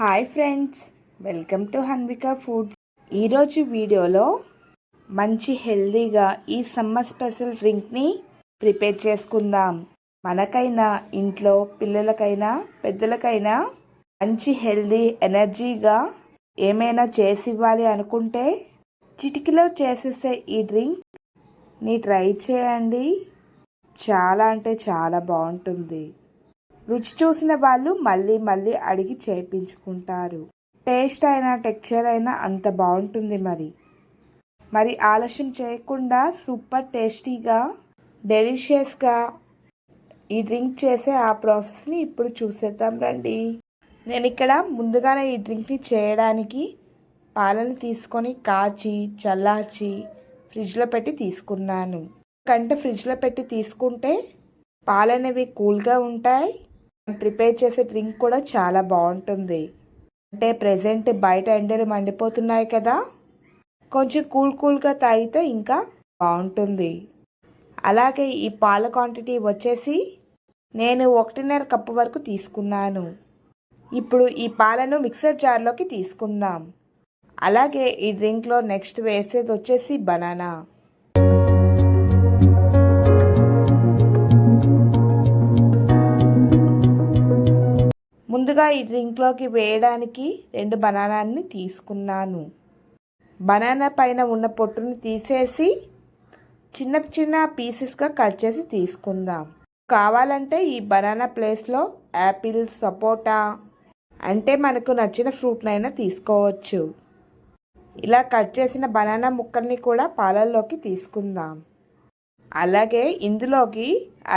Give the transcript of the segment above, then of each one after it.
Hi friends welcome to Hanvika foods. ఈరోజు వీడియోలో మంచి హెల్దీగా ఈ సమ్మర్ స్పెషల్ డ్రింక్ని ప్రిపేర్ చేసుకుందాం. మనకైనా ఇంట్లో పిల్లలకైనా పెద్దలకైనా మంచి హెల్దీ ఎనర్జీగా ఏమైనా చేసి ఇవ్వాలి అనుకుంటే చిటికలో చేసేసే ఈ డ్రింక్ని ట్రై చేయండి. చాలా అంటే చాలా బాగుంటుంది. రుచి చూసిన వాళ్ళు మళ్ళీ మళ్ళీ అడిగి చేయించుకుంటారు టేస్ట్ అయినా టెక్చర్ అయినా అంత బాగుంటుంది మరి. మరి ఆలస్యం చేయకుండా సూపర్ టేస్టీగా డెలిషియస్గా ఈ డ్రింక్ చేసే ఆ ప్రాసెస్ని ఇప్పుడు చూసేద్దాం రండి. నేను ఇక్కడ ముందుగానే ఈ డ్రింక్ని చేయడానికి పాలను తీసుకొని కాచి చల్లార్చి ఫ్రిడ్జ్లో పెట్టి తీసుకున్నాను. కంట ఫ్రిడ్జ్లో పెట్టి తీసుకుంటే పాలనేవి కూల్గా ఉంటాయి. ప్రిపేర్ చేసే డ్రింక్ కూడా చాలా బాగుంటుంది. అంటే ప్రజెంట్ బయట ఎండలు మండిపోతున్నాయి కదా. కొంచెం కూల్ కూల్గా తాగితే ఇంకా బాగుంటుంది. అలాగే ఈ పాల క్వాంటిటీ వచ్చేసి నేను ఒకటిన్నర కప్పు వరకు తీసుకున్నాను. ఇప్పుడు ఈ పాలను మిక్సర్ జార్లోకి తీసుకుందాం. అలాగే ఈ డ్రింక్లో నెక్స్ట్ వేసేది వచ్చేసి బనానా. ముందుగా ఈ డ్రింక్లోకి వేయడానికి రెండు బనానాన్ని తీసుకున్నాను. బనానా పైన ఉన్న పొట్టుని తీసేసి చిన్న చిన్న పీసెస్గా కట్ చేసి తీసుకుందాం. కావాలంటే ఈ బనానా ప్లేస్లో యాపిల్ సపోటా అంటే మనకు నచ్చిన ఫ్రూట్నైనా తీసుకోవచ్చు. ఇలా కట్ చేసిన బనానా ముక్కల్ని కూడా పాలల్లోకి తీసుకుందాం. అలాగే ఇందులోకి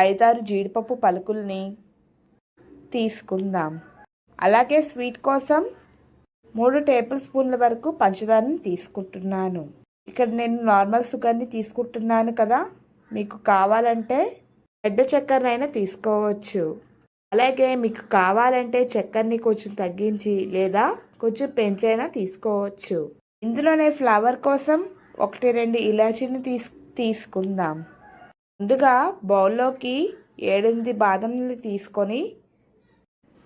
ఐదారు జీడిపప్పు పలుకుల్ని తీసుకుందాం. అలాగే స్వీట్ కోసం మూడు టేబుల్ స్పూన్ల వరకు పంచదారని తీసుకుంటున్నాను. ఇక్కడ నేను నార్మల్ షుగర్ని తీసుకుంటున్నాను కదా. మీకు కావాలంటే పెద్ద చక్కెరనైనా తీసుకోవచ్చు. అలాగే మీకు కావాలంటే చక్కెరని కొంచెం తగ్గించి లేదా కొంచెం పెంచైనా తీసుకోవచ్చు. ఇందులోనే ఫ్లవర్ కోసం ఒకటి రెండు ఇలాచీని తీసు తీసుకుందాం. ముందుగా బౌల్లోకి ఏడెనిమిది బాదంని తీసుకొని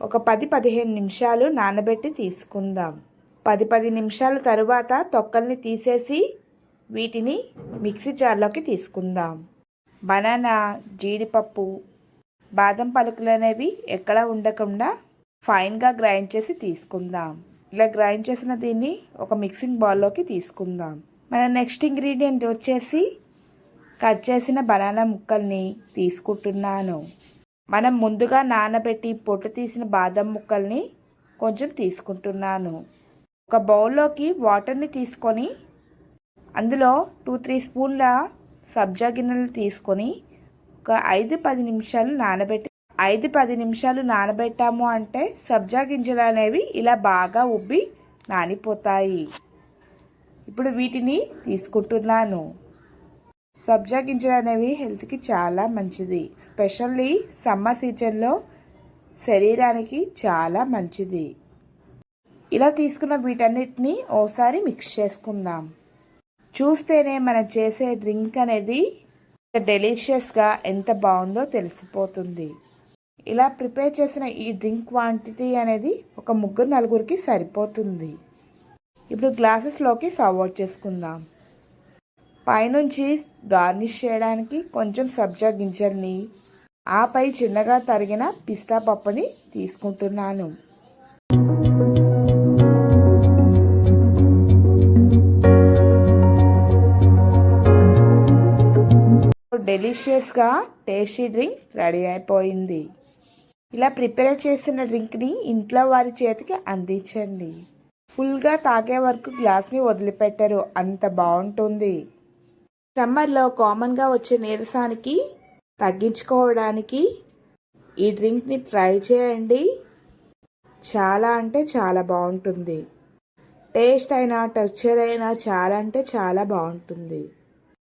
ఒక పది పదిహేను నిమిషాలు నానబెట్టి తీసుకుందాం. పది పది నిమిషాల తరువాత తొక్కల్ని తీసేసి వీటిని మిక్సీ జార్లోకి తీసుకుందాం. బనానా జీడిపప్పు బాదం పలుకులు అనేవి ఎక్కడ ఉండకుండా ఫైన్గా గ్రైండ్ చేసి తీసుకుందాం. ఇలా గ్రైండ్ చేసిన దీన్ని ఒక మిక్సింగ్ బౌల్లోకి తీసుకుందాం. మన నెక్స్ట్ ఇంగ్రీడియంట్ వచ్చేసి కట్ చేసిన బనానా ముక్కల్ని తీసుకుంటున్నాను. మనం ముందుగా నానబెట్టి పొట్టు తీసిన బాదం ముక్కల్ని కొంచెం తీసుకుంటున్నాను. ఒక బౌల్లోకి వాటర్ని తీసుకొని అందులో టూ త్రీ స్పూన్ల సబ్జా గిన్నెలు తీసుకొని ఒక ఐదు పది నిమిషాలు నానబెట్టి ఐదు పది నిమిషాలు నానబెట్టాము అంటే సబ్జా గింజలు అనేవి ఇలా బాగా ఉబ్బి నానిపోతాయి. ఇప్పుడు వీటిని తీసుకుంటున్నాను. సబ్జా గింజలు అనేవి హెల్త్కి చాలా మంచిది. స్పెషల్లీ సమ్మర్ సీజన్లో శరీరానికి చాలా మంచిది. ఇలా తీసుకున్న వీటన్నిటిని ఓసారి మిక్స్ చేసుకుందాం. చూస్తేనే మనం చేసే డ్రింక్ అనేది డెలిషియస్గా ఎంత బాగుందో తెలిసిపోతుంది. ఇలా ప్రిపేర్ చేసిన ఈ డ్రింక్ క్వాంటిటీ అనేది ఒక ముగ్గురు నలుగురికి సరిపోతుంది. ఇప్పుడు గ్లాసెస్లోకి సర్వ్ అవుట్ చేసుకుందాం. పైనుంచి గార్నిష్ చేయడానికి కొంచెం సబ్జా గింజల్ని. ఆపై చిన్నగా తరిగిన పిస్తా పప్పుని తీసుకుంటున్నాను. డెలిషియస్గా టేస్టీ డ్రింక్ రెడీ అయిపోయింది. ఇలా ప్రిపేర్ చేసిన డ్రింక్ని ఇంట్లో వారి చేతికి అందించండి. ఫుల్గా తాగే వరకు గ్లాస్ని వదిలిపెట్టరు. అంత బాగుంటుంది. సమ్మర్లో కామన్గా వచ్చే నీరసానికి తగ్గించుకోవడానికి ఈ డ్రింక్ని ట్రై చేయండి. చాలా అంటే చాలా బాగుంటుంది. టేస్ట్ అయినా టెక్చర్ అయినా చాలా అంటే చాలా బాగుంటుంది.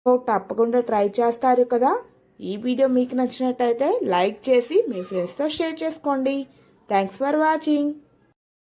సో తప్పకుండా ట్రై చేస్తారు కదా? ఈ వీడియో మీకు నచ్చినట్టయితే లైక్ చేసి మీ ఫ్రెండ్స్తో షేర్ చేసుకోండి. Thanks for watching.